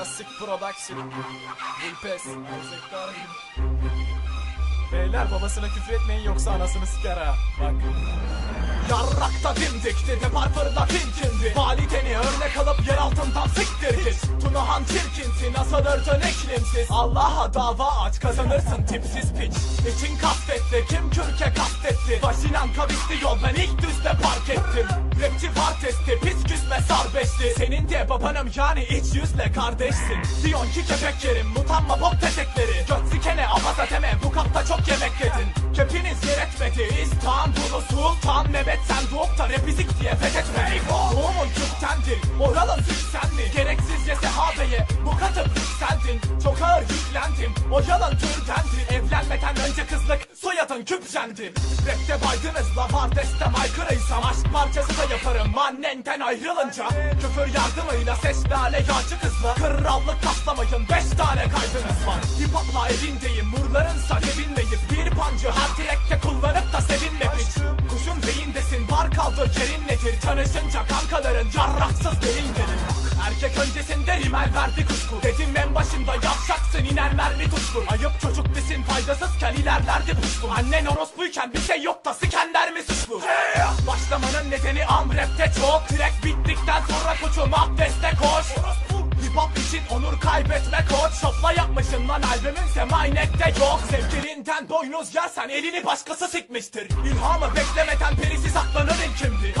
Aşık. Vulpes. Erzektar gibi. Beyler babasına küfür etmeyin yoksa anasını siker ha. Bak. Yarrakta dimdikti de parfırda tinkindi Valideni örnek alıp yer altından siktir git Tunahan çirkinsin asılırdın iklimsiz Allah'a dava aç kazanırsın tipsiz piç İçin kastetti kim kürke kastetti Vasinan kavisti yol ben ilk düzde park ettim Rapçi var testi pis küsme sar beşli Senin de babanım yani iç yüzle kardeşsin. Diyon ki kepek yerim mutanma bok tetekleri Göt sikene avaz eteme bu kapta çok yemek yedin. Kepiniz yer etmedi İstanbul'u sultan Mehmet sen doğup da repizik diye fethetme. Doğumun Türk'tendir oralın Türk senli Gereksiz yese habeye bu katı yükseldin. Çok ağır yüklendim o yalan türdendir Evlenmeden önce kızlık soyadın küpsendir Rapte baydınız la var destem aykırıysam Aşk parçası da yaparım. Annenden ayrılınca Küfür yardımıyla ses lale yağcı kızla Krallık taslamayın beş tane kaydınız var. Hip hopla evindeyim murlarınsa devinmeyip Bir pancı her direkte kullanıp da sevinme piç Kuşun beyindesin var kaldı yerin nedir? Tanışınca kankaların yarraksız beyin gelir. Erkek öncesinde rimel verdi kuşku. Dedim en başında yavşaksın iner mermi tutku. Ayıp çocuk desin faydasızken ilerlerdi puşku Annen orospuyken bir şey yok da sikenler mi suçlu Başlamanın nedeni am rapte çok Track bittikten sonra koçum abdeste koş. Hip hop için onur kaybetme koç. Şopla yapmışsın lan albümün semaynette yok. Sevgilinden boynuz yersen elini başkası sikmiştir. İlhamı beklemeden perisi saklanır kimdi